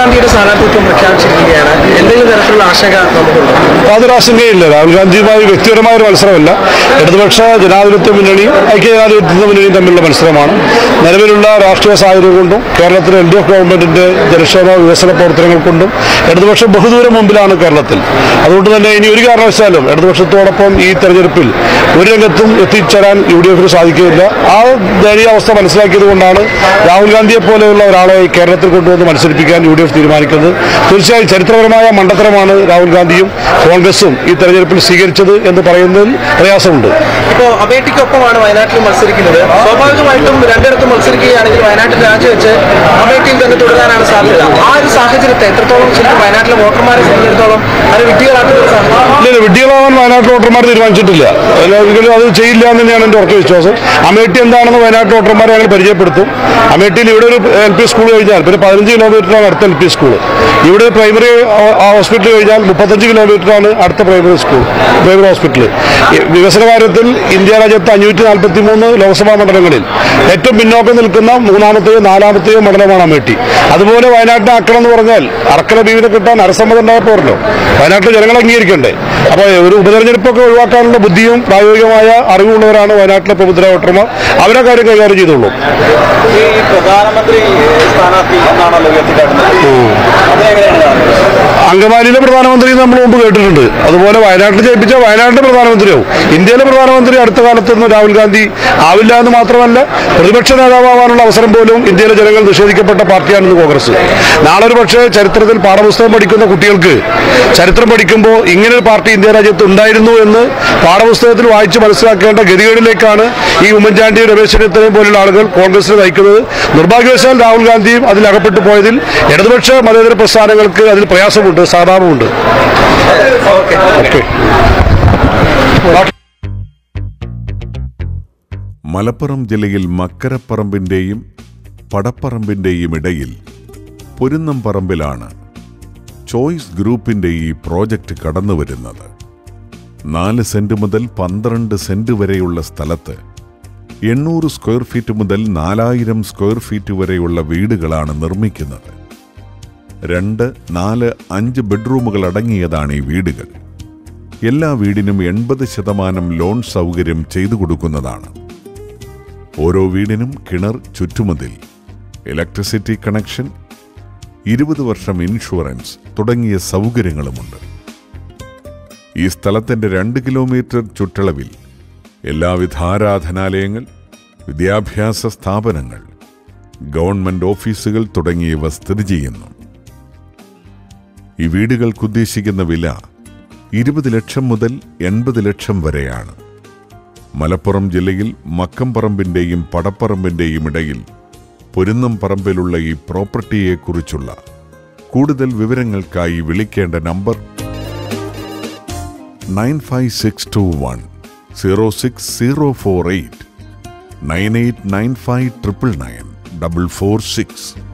ഗാന്ധിയുടെ സ്ഥാനാർത്ഥിത്വം പ്രഖ്യാപിച്ചിരിക്കുകയാണ്. എന്തെങ്കിലും തരത്തിലുള്ള ആശങ്ക നമുക്കുണ്ടോ? യാതൊരു ആശങ്കയില്ല രാഹുൽ ഗാന്ധിയുമായി വ്യക്തിപരമായ ഒരു മത്സരമല്ല. ഇടതുപക്ഷ ജനാധിപത്യ മുന്നണിയും ഐക്യ ജനാധിപത്യ മുന്നണിയും തമ്മിലുള്ള മത്സരമാണ്. നിലവിലുള്ള രാഷ്ട്രീയ സാഹചര്യം കൊണ്ടും കേരളത്തിലെ എൽ ഡി എഫ് ഗവൺമെന്റിന്റെ ജനക്ഷേമ വികസന പ്രവർത്തനങ്ങൾ കൊണ്ടും ഇടതുപക്ഷം ബഹുദൂരം മുമ്പിലാണ് കേരളത്തിൽ. അതുകൊണ്ട് തന്നെ ഇനി ഒരു കാരണവശാലും ഇടതുപക്ഷത്തോടൊപ്പം ഈ തെരഞ്ഞെടുപ്പിൽ ഒരു രംഗത്തും എത്തിച്ചേരാൻ യു ഡി എഫിന് സാധിക്കുകയില്ല. ആ ദയനീയാവസ്ഥ മനസ്സിലാക്കിയത് കൊണ്ടാണ് രാഹുൽ ഗാന്ധിയെ പോലെയുള്ള ഒരാളെ കേരളത്തിൽ കൊണ്ടുവന്ന് മത്സരിപ്പിക്കാൻ യു ഡി എഫ് തീരുമാനിക്കുന്നത്. തീർച്ചയായും ചരിത്രപരമായ മണ്ടത്തരമാണ് രാഹുൽ ഗാന്ധിയും കോൺഗ്രസും ഈ തെരഞ്ഞെടുപ്പിൽ സ്വീകരിച്ചത് എന്ന് പറയുന്നതിൽ പ്രയാസമുണ്ട്. ഇപ്പോൾ അപേക്ഷയ്ക്കൊപ്പമാണ് വയനാട്ടിൽ മത്സരിക്കുന്നത്. സ്വാഭാവികമായിട്ടും രണ്ടിടത്തും മത്സരിക്കുകയാണെങ്കിൽ വയനാട്ടിൽ രാജിവെച്ച് അപേക്ഷയിൽ തന്നെ തുടരാനാണ് സാധ്യത. ആ ഒരു സാഹചര്യത്തെ എത്രത്തോളം ശരിക്കും വയനാട്ടിലെ വോട്ടർമാരെ സംബന്ധിച്ചിടത്തോളം അത് വിഡ്ഢികളാക്കുന്ന ഇല്ല വിഡ്ഢികളാവാൻ വയനാട്ടിൽ വോട്ടർമാർ തീരുമാനിച്ചിട്ടില്ല. ഒരിക്കലും അത് ചെയ്യില്ല എന്ന് തന്നെയാണ് എന്റെ ഉറക്ക വിശ്വാസം. അമേഠി എന്താണെന്ന് വയനാട്ടിൽ വോട്ടർമാരെ ഞങ്ങൾ പരിചയപ്പെടുത്തും. അമേഠിയിൽ ഇവിടെ ഒരു എൽ പി സ്കൂൾ കഴിഞ്ഞാൽ പിന്നെ പതിനഞ്ച് കിലോമീറ്ററാണ് അടുത്ത എൽ പി സ്കൂൾ ഇവിടെ പ്രൈമറി ഹോസ്പിറ്റൽ കഴിഞ്ഞാൽ മുപ്പത്തഞ്ച് കിലോമീറ്ററാണ് അടുത്ത പ്രൈമറി സ്കൂൾ പ്രൈമറി ഹോസ്പിറ്റൽ വികസന കാര്യത്തിൽ ഇന്ത്യ രാജ്യത്ത് അഞ്ഞൂറ്റി നാൽപ്പത്തി മൂന്ന് ലോക്സഭാ മണ്ഡലങ്ങളിൽ ഏറ്റവും പിന്നോക്കം നിൽക്കുന്ന മൂന്നാമത്തെയോ നാലാമത്തെയോ മണ്ഡലമാണ് അമേഠി. അതുപോലെ വയനാട്ടിനെ അക്കരം എന്ന് പറഞ്ഞാൽ അർക്കര ബീവിനെ കിട്ടാൻ അരസമ്മതം ഉണ്ടായപ്പോഴല്ലോ വയനാട്ടിലെ ജനങ്ങൾ അംഗീകരിക്കണ്ടേ? അപ്പോൾ ഒരു ഉപതെരഞ്ഞെടുപ്പൊക്കെ ഒഴിവാക്കാനുള്ള ബുദ്ധിയും പ്രായോഗികമായ അറിവുള്ളവരാണ് വയനാട്ടിലെ പ്രബുദ്ധ വോട്ടർമാർ. അവരെ കാര്യം കൈകാര്യം ചെയ്തോളൂ. പ്രധാനമന്ത്രി സ്ഥാനാർത്ഥി എന്നാണല്ലോ ഉയർത്തിക്കാട്ടുന്നത്. അങ്കമാലിയിലെ പ്രധാനമന്ത്രി നമ്മൾ മുമ്പ് കേട്ടിട്ടുണ്ട്. അതുപോലെ വയനാട്ടിൽ ജയിപ്പിച്ച വയനാട്ടിലെ പ്രധാനമന്ത്രിയാവും ഇന്ത്യയിലെ പ്രധാനമന്ത്രി അടുത്ത കാലത്തൊന്നും രാഹുൽ ഗാന്ധി ആവില്ല എന്ന് മാത്രമല്ല പ്രതിപക്ഷ നേതാവാനുള്ള അവസരം പോലും ഇന്ത്യയിലെ ജനങ്ങൾ നിഷേധിക്കപ്പെട്ട പാർട്ടിയാണെന്ന് കോൺഗ്രസ്. നാളെ ഒരു പക്ഷേ ചരിത്രത്തിൽ പാഠപുസ്തകം പഠിക്കുന്ന കുട്ടികൾക്ക് ചരിത്രം പഠിക്കുമ്പോൾ ഇങ്ങനൊരു ഒരു പാർട്ടി ഇന്ത്യ രാജ്യത്ത് ഉണ്ടായിരുന്നു എന്ന് പാഠപുസ്തകത്തിൽ വായിച്ച് മനസ്സിലാക്കേണ്ട ഗതികേടിലേക്കാണ് ഈ ഉമ്മൻചാണ്ടി രമേശ് ചെന്നിത്തലയും പോലുള്ള ആളുകൾ കോൺഗ്രസിനെ നയിക്കുന്നത്. നിർഭാഗ്യവശാൽ രാഹുൽ ഗാന്ധിയും അതിൽ അകപ്പെട്ടു പോയതിൽ ഇടതുപക്ഷ മതേതര പ്രസ്ഥാനങ്ങൾക്ക് അതിൽ പ്രയാസമുണ്ട് സാധാരണമുണ്ട് ഓക്കെ. മലപ്പുറം ജില്ലയിൽ മക്കരപ്പറമ്പിന്റെയും പടപ്പറമ്പിന്റെയും ഇടയിൽ പൊരുന്നം പറമ്പിലാണ് ചോയ്സ് ഗ്രൂപ്പിന്റെ ഈ പ്രോജക്റ്റ് കടന്നു വരുന്നത് നാല് സെന്റ് മുതൽ പന്ത്രണ്ട് സെന്റ് വരെയുള്ള സ്ഥലത്ത് എണ്ണൂറ് സ്ക്വയർ ഫീറ്റ് മുതൽ നാലായിരം സ്ക്വയർ ഫീറ്റ് വരെയുള്ള വീടുകളാണ് നിർമ്മിക്കുന്നത്. രണ്ട് നാല് അഞ്ച് ബെഡ്റൂമുകൾ അടങ്ങിയതാണ് ഈ വീടുകൾ. എല്ലാ വീടിനും എൺപത് ശതമാനം ലോൺ സൗകര്യം ചെയ്തു കൊടുക്കുന്നതാണ്. ഓരോ വീടിനും കിണർ ചുറ്റുമതിൽ. ഇലക്ട്രിസിറ്റി കണക്ഷൻ ഇരുപത് വർഷം ഇൻഷുറൻസ് തുടങ്ങിയ സൗകര്യങ്ങളുമുണ്ട്. ഈ സ്ഥലത്തിന്റെ രണ്ട് കിലോമീറ്റർ ചുറ്റളവിൽ എല്ലാവിധ ആരാധനാലയങ്ങൾ വിദ്യാഭ്യാസ സ്ഥാപനങ്ങൾ ഗവൺമെന്റ് ഓഫീസുകൾ തുടങ്ങിയവ സ്ഥിതി ചെയ്യുന്നു. ഈ വീടുകൾക്ക് ഉദ്ദേശിക്കുന്ന വില ഇരുപത് ലക്ഷം മുതൽ എൺപത് ലക്ഷം വരെയാണ്. മലപ്പുറം ജില്ലയിൽ മക്കംപറമ്പിന്റെയും പടപ്പറമ്പിന്റെയും ഇടയിൽ പൊരുന്നം പറമ്പിലുള്ള ഈ പ്രോപ്പർട്ടിയെക്കുറിച്ചുള്ള കൂടുതൽ വിവരങ്ങൾക്കായി വിളിക്കേണ്ട number nine five six two one zero six zero four eight nine eight nine five triple nine double four six